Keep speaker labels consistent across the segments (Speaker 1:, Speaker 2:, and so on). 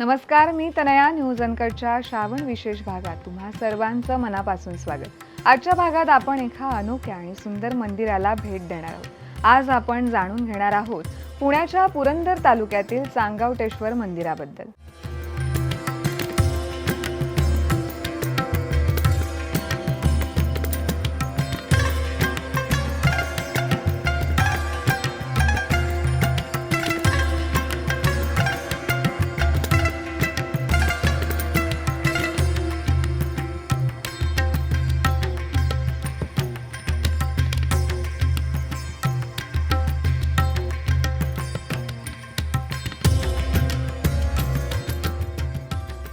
Speaker 1: नमस्कार मी तनया न्यूज अनकटच्या श्रावण विशेष भागात तुम्हा सर्वांचं मनापासून स्वागत. आजच्या भागात आपण एका अनोख्या आणि सुंदर मंदिराला भेट देणार आहोत. आज आपण जाणून घेणार आहोत पुण्याच्या पुरंदर तालुक्यातील चांगावटेश्वर मंदिराबद्दल.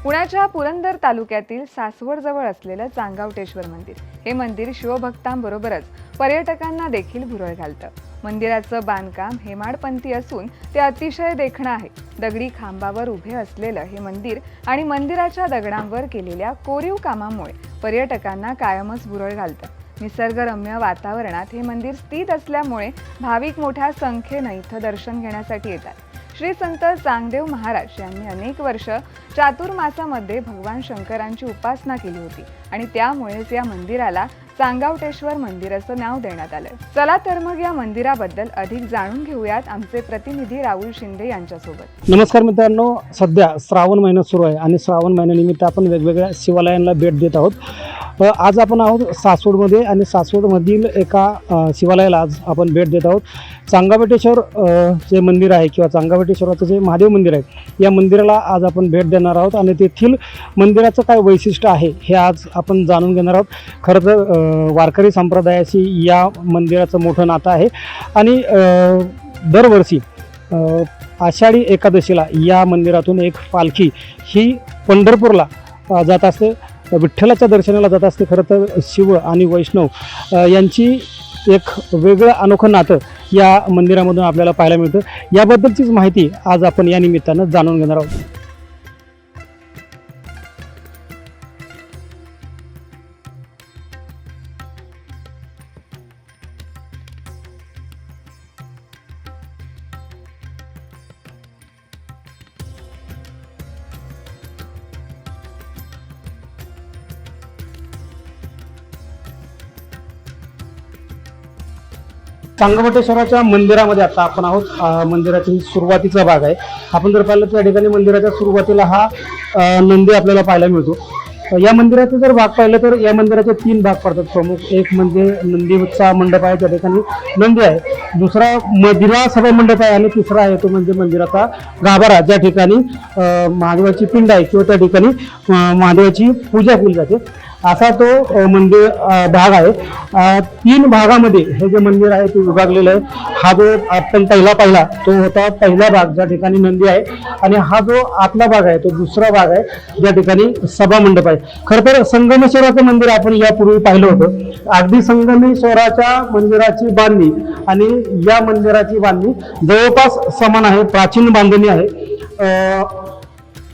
Speaker 1: पुण्याच्या पुरंदर तालुक्यातील सासवडजवळ असलेलं चांगावटेश्वर मंदिर. हे मंदिर शिवभक्तांबरोबरच पर्यटकांना देखील भुरळ घालतं. मंदिराचं बांधकाम हेमाडपंथी असून ते अतिशय देखणं आहे. दगडी खांबावर उभे असलेलं हे मंदिर आणि मंदिराच्या दगडांवर केलेल्या कोरीव कामामुळे पर्यटकांना कायमच भुरळ घालतं. निसर्गरम्य वातावरणात हे मंदिर स्थित असल्यामुळे भाविक मोठ्या संख्येनं इथं दर्शन घेण्यासाठी येतात. श्री संत चांगदेव महाराज यांनी अनेक वर्ष चातुर्मासामध्ये भगवान शंकरांची उपासना केली होती आणि त्यामुळेच या मंदिराला चांगावटेश्वर मंदिर असं नाव देण्यात आलं. चला तर मग या मंदिराबद्दल अधिक जाणून घेऊयात आमचे प्रतिनिधी राहुल शिंदे यांच्यासोबत.
Speaker 2: नमस्कार मित्रांनो सध्या श्रावण महिना सुरू आहे आणि श्रावण महिन्यानिमित्त आपण वेगवेगळ्या शिवालयांना भेट देत आहोत. आज आपण आहोत सासवडमध्ये आणि सासवडमधील एका शिवालयाला आज आपण भेट देत आहोत. चांगाबेटेश्वर जे मंदिर आहे किंवा चांगाबेटेश्वराचं जे महादेव मंदिर आहे या मंदिराला आज आपण भेट देणार आहोत आणि तेथील मंदिराचं काय वैशिष्ट्य आहे हे आज आपण जाणून घेणार आहोत. खरं तर वारकरी संप्रदायाशी या मंदिराचं मोठं नातं आहे आणि दरवर्षी आषाढी एकादशीला या मंदिरातून एक पालखी ही पंढरपूरला जात असते. विठ्ठलाच्या दर्शनाला जात असते. खरं तर शिव आणि वैष्णव यांची एक वेगळं अनोखं नातं या मंदिरामधून आपल्याला पाहायला मिळतं. याबद्दलचीच माहिती आज आपण या निमित्तानं जाणून घेणार आहोत. संगमटेश्वराच्या मंदिरामध्ये आता आपण आहोत. मंदिराची मंदिरातील सुरुवातीचा भाग आहे. आपण जर पाहिलं त्या ठिकाणी मंदिराच्या सुरुवातीला हा नंदी आपल्याला पाहायला मिळतो. या मंदिराचा जर भाग पाहिलं तर या मंदिराचे तीन भाग पडतात प्रमुख. एक म्हणजे नंदीचा मंडप आहे त्या ठिकाणी नंदी आहे. दुसरा मदिरा सभा मंडप आहे आणि तिसरा आहे तो म्हणजे मंदिराचा गाभारा. ज्या ठिकाणी महादेवाची पिंड आहे किंवा त्या ठिकाणी महादेवाची पूजा केली जाते. असा तो मंदिर भाग आहे. तीन भागामध्ये हे जे मंदिर आहे ते विभागलेलं आहे. हा जो आपण पहिला पाहिला तो होता पहिला भाग ज्या ठिकाणी नंदी आहे. आणि हा जो आतला भाग आहे तो दुसरा भाग आहे ज्या ठिकाणी सभा मंडप आहे. खरं तर संगमेश्वराचं मंदिर आपण यापूर्वी पाहिलं होतं. अगदी संगमेश्वराच्या मंदिराची बांधणी आणि या मंदिराची बांधणी जवळपास समान आहे प्राचीन बांधणी आहे.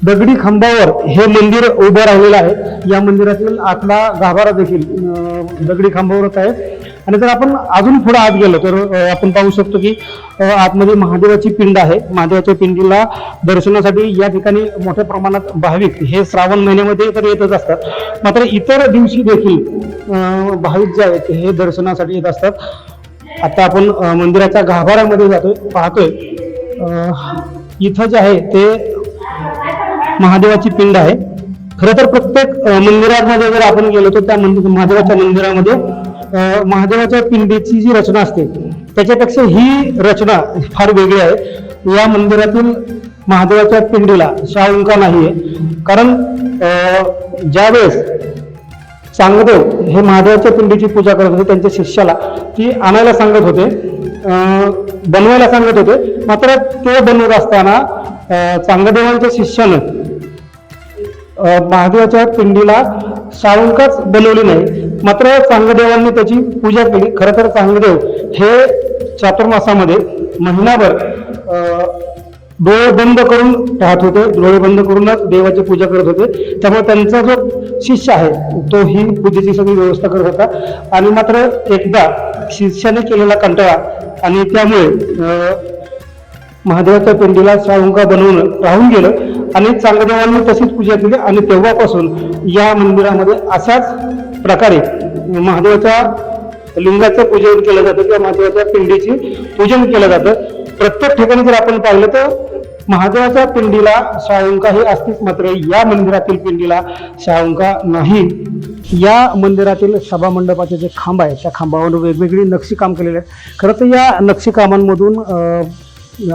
Speaker 2: दगडी खांबावर हे मंदिर उभं राहिलेलं आहे. या मंदिरातील आतला गाभारा देखील दगडी खांबावरच आहे. आणि जर आपण अजून पुढे आत गेलो तर आपण पाहू शकतो की आतमध्ये महादेवाची पिंड आहे. महादेवाच्या पिंडीला दर्शनासाठी या ठिकाणी मोठ्या प्रमाणात भाविक हे श्रावण महिन्यामध्ये तर येतच असतात. मात्र इतर दिवशी देखील भाविक जे आहेत हे दर्शनासाठी येत असतात. आता आपण मंदिराच्या गाभाऱ्यामध्ये जातोय पाहतोय. इथं जे आहे ते महादेवाची पिंड आहे. खरं तर प्रत्येक मंदिरांमध्ये मंदिरामध्ये जर आपण गेलो तर त्या मंदिर महादेवाच्या मंदिरामध्ये महादेवाच्या पिंडीची जी रचना असते त्याच्यापेक्षा ही रचना फार वेगळी आहे. या मंदिरातील महादेवाच्या पिंडीला शाळुंका नाही आहे कारण ज्यावेळेस चांगदेव हे महादेवाच्या पिंडीची पूजा करत होते त्यांच्या शिष्याला ती आणायला सांगत होते बनवायला सांगत होते. मात्र ते बनवत असताना चांगदेवांच्या शिष्यानं महादेवाच्या पिंडीला शाळुंकाच बनवली नाही. मात्र चांगदेवांनी त्याची पूजा केली. खरं तर चांगदेव हे चातुर्मासामध्ये महिनाभर डोळे बंद करून पाहत होते. डोळे बंद करूनच देवाची पूजा करत होते. त्यामुळे त्यांचा जो शिष्य आहे तो ही पूजेची सगळी व्यवस्था करत होता. आणि मात्र एकदा शिष्याने केलेला कंटाळा आणि त्यामुळे महादेवाच्या पिंडीला शाळुंका बनवून राहून गेलं. आणि चांगदेवांनी तशीच पूजा केली आणि तेव्हापासून या मंदिरामध्ये अशाच प्रकारे महादेवाच्या लिंगाचं पूजन केलं जातं किंवा महादेवाच्या पिंडीची पूजन केलं जातं. प्रत्येक ठिकाणी जर आपण पाहिलं तर महादेवाच्या पिंडीला शाळुंका हे असतीच मात्र या मंदिरातील पिंडीला शाळुंका नाही. या मंदिरातील सभा मंडपाचे जे खांब आहे त्या खांबावर वेगवेगळी नक्षीकाम केलेले आहे खरं तर या नक्षीकामांमधून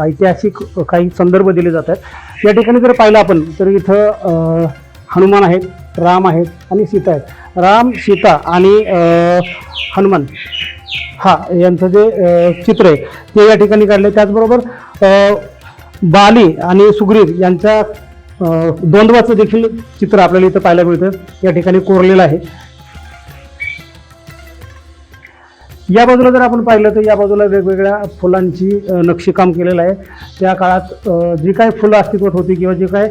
Speaker 2: ऐतिहासिक काही संदर्भ दिले जातात. या ठिकाणी जर पाहिलं आपण तर इथं हनुमान आहेत राम आहेत आणि सीता आहेत. राम सीता आणि हनुमान हा यांचं जे चित्र आहे ते या ठिकाणी काढले त्याचबरोबर बाली आणि सुग्रीव यांच्या द्वंद्वाचं देखील चित्र आपल्याला इथं पाहायला मिळतं. या ठिकाणी कोरलेलं आहे. या बाजूला जर आपण पाहिलं तर या बाजूला वेगवेगळ्या फुलांची नक्षीकाम केलेलं आहे. त्या काळात जी काय फुलं अस्तित्वात होती किंवा जे काय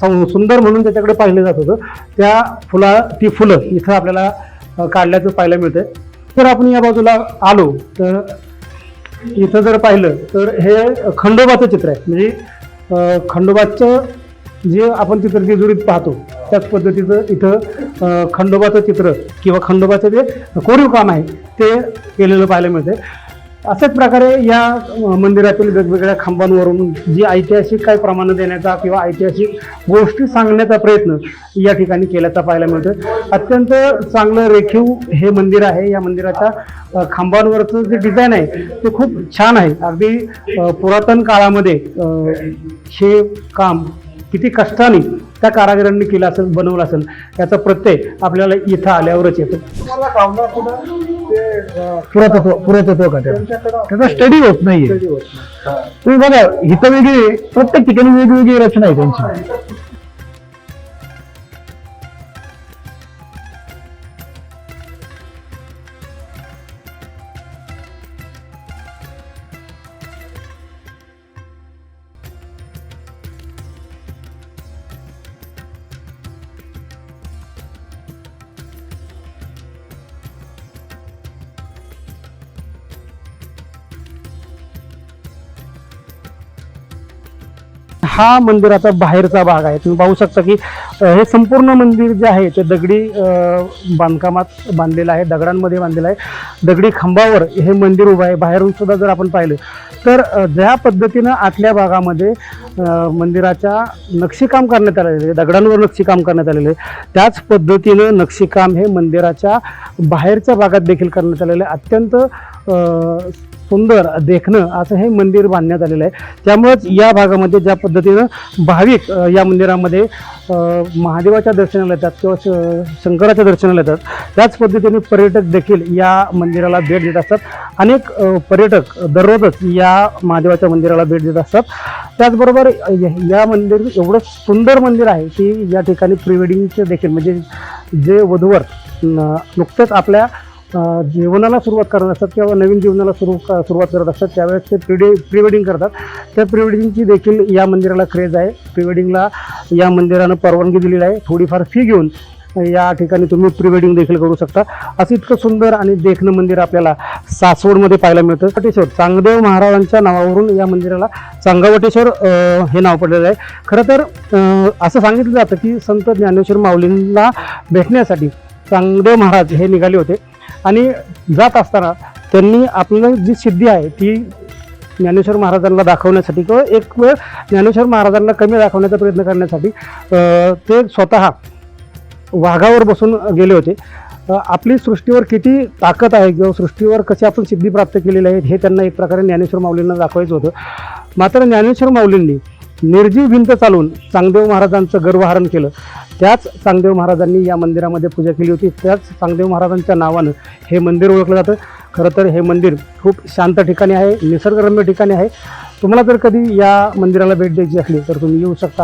Speaker 2: सं- सुंदर म्हणून त्याच्याकडे पाहिलं जात होतं त्या फुला ती फुलं इथं आपल्याला काढल्याचं पाहायला मिळतं तर आपण या बाजूला आलो तर इथं जर पाहिलं तर हे खंडोबाचं चित्र आहे. म्हणजे खंडोबाचं जे आपण चित्र जेजुरीत पाहतो त्याच पद्धतीचं इथं खंडोबाचं चित्र किंवा खंडोबाचं जे कोरीव काम आहे ते केलेलं पाहायला मिळते अशाच प्रकारे या मंदिरातील वेगवेगळ्या खांबांवरून जी ऐतिहासिक काही प्रमाणं देण्याचा किंवा ऐतिहासिक गोष्टी सांगण्याचा प्रयत्न या ठिकाणी केल्याचा पाहायला मिळतं अत्यंत चांगलं रेखीव हे मंदिर आहे. या मंदिराच्या खांबांवरचं जे डिझाईन आहे ते खूप छान आहे. अगदी पुरातन काळामध्ये हे काम किती कष्टाने त्या कारागिरांनी केलं असेल बनवलं असेल याचा प्रत्यय आपल्याला इथं आल्यावरच येतो.
Speaker 3: पुरातत्व पुरातत्व खात्यात त्याचा? स्टडी होत नाहीये. तुम्ही बघा इथं वेगळी प्रत्येक ठिकाणी वेगवेगळी रचना आहे त्यांची.
Speaker 2: हा मंदिराचा बाहेरचा भाग आहे. तुम्ही पाहू शकता की हे संपूर्ण मंदिर जे आहे ते दगडी बांधकामात बांधलेलं आहे दगडांमध्ये बांधलेलं आहे. दगडी खांबावर हे मंदिर उभं आहे. बाहेरून सुद्धा जर आपण पाहिलं तर ज्या पद्धतीनं आतल्या भागामध्ये मंदिराच्या नक्षीकाम करण्यात आलेलं आहे दगडांवर नक्षीकाम करण्यात आलेलं आहे त्याच पद्धतीनं नक्षीकाम हे मंदिराच्या बाहेरच्या भागात देखील करण्यात आलेलं आहे. अत्यंत सुंदर देखणं असं हे मंदिर बांधण्यात आलेलं आहे. त्यामुळेच या भागामध्ये ज्या पद्धतीनं भाविक या मंदिरामध्ये महादेवाच्या दर्शनाला येतात किंवा श- शंकराच्या दर्शनाला येतात त्याच पद्धतीने पर्यटक देखील या मंदिराला भेट देत असतात. अनेक पर्यटक दररोजच या महादेवाच्या मंदिराला भेट देत असतात. त्याचबरोबर य- या मंदिर एवढं सुंदर मंदिर आहे की या ठिकाणी प्री वेडिंगचं देखील म्हणजे जे वधूवर न- आपल्या जीवनाला सुरुवात करत असतात किंवा नवीन जीवनाला सुरू सुरुवात करत असतात त्यावेळेस ते प्रिडे प्री वेडिंग करतात. त्या प्री वेडिंगची देखील या मंदिराला क्रेज आहे. प्री वेडिंगला या मंदिरानं परवानगी दिलेली आहे. थोडीफार फी घेऊन या ठिकाणी तुम्ही प्री वेडिंग देखील करू शकता. असं इतकं सुंदर आणि देखणं मंदिर आपल्याला सासवडमध्ये पाहायला मिळतं. वटेश्वर चांगदेव महाराजांच्या नावावरून या मंदिराला चांगावटेश्वर हे नाव पडलेलं आहे. खरं तर असं सांगितलं जातं की संत ज्ञानेश्वर माऊलींना भेटण्यासाठी चांगदेव महाराज हे निघाले होते. आणि जात असताना त्यांनी आपलं जी सिद्धी आहे ती ज्ञानेश्वर महाराजांना दाखवण्यासाठी किंवा एक वेळ ज्ञानेश्वर महाराजांना कमी दाखवण्याचा प्रयत्न करण्यासाठी ते स्वतः वाघावर बसून गेले होते. आपली सृष्टीवर किती ताकद आहे किंवा सृष्टीवर कशी आपण सिद्धी प्राप्त केलेली आहे हे त्यांना एक प्रकारे ज्ञानेश्वर माऊलींना दाखवायचं होतं. मात्र ज्ञानेश्वर माऊलींनी निर्जीव भिंत चालवून चांगदेव महाराजांचं गर्वहरण केलं. त्याच चांगदेव महाराजांनी या मंदिरामध्ये पूजा केली होती. त्याच चांगदेव महाराजांच्या नावानं हे मंदिर ओळखलं जातं. खरं तर हे मंदिर खूप शांत ठिकाणी आहे निसर्गरम्य ठिकाणी आहे. तुम्हाला जर कधी या मंदिराला भेट द्यायची असली तर तुम्ही येऊ शकता.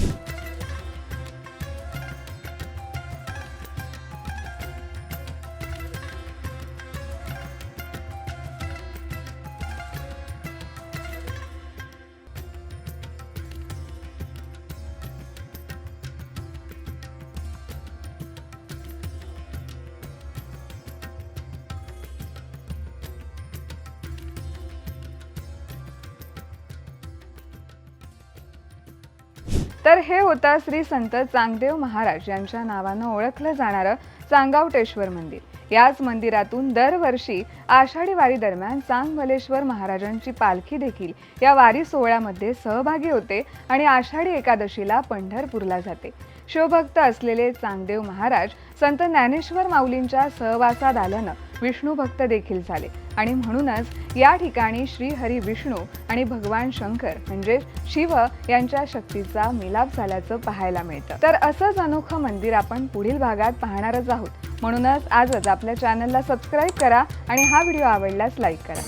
Speaker 1: तर हे होता श्री संत चांगदेव महाराज यांच्या नावानं ओळखलं जाणारं चांगावटेश्वर मंदिर. याच मंदिरातून दरवर्षी आषाढी वारी दरम्यान चांगमलेश्वर महाराजांची पालखी देखील या वारी सोहळ्यामध्ये सहभागी होते आणि आषाढी एकादशीला पंढरपूरला जाते. शिवभक्त असलेले चांगदेव महाराज संत ज्ञानेश्वर माऊलींच्या सहवासात आल्यानं विष्णू भक्त देखील झाले. आणि म्हणूनच या ठिकाणी श्री हरी विष्णू आणि भगवान शंकर म्हणजे शिव यांच्या शक्तीचा मिलाप झाल्याचं पाहायला मिळतं. तर असंच अनोखं मंदिर आपण पुढील भागात पाहणारच आहोत. म्हणूनच आजच आपल्या चॅनलला सबस्क्राईब करा आणि हा व्हिडिओ आवडल्यास लाईक करा.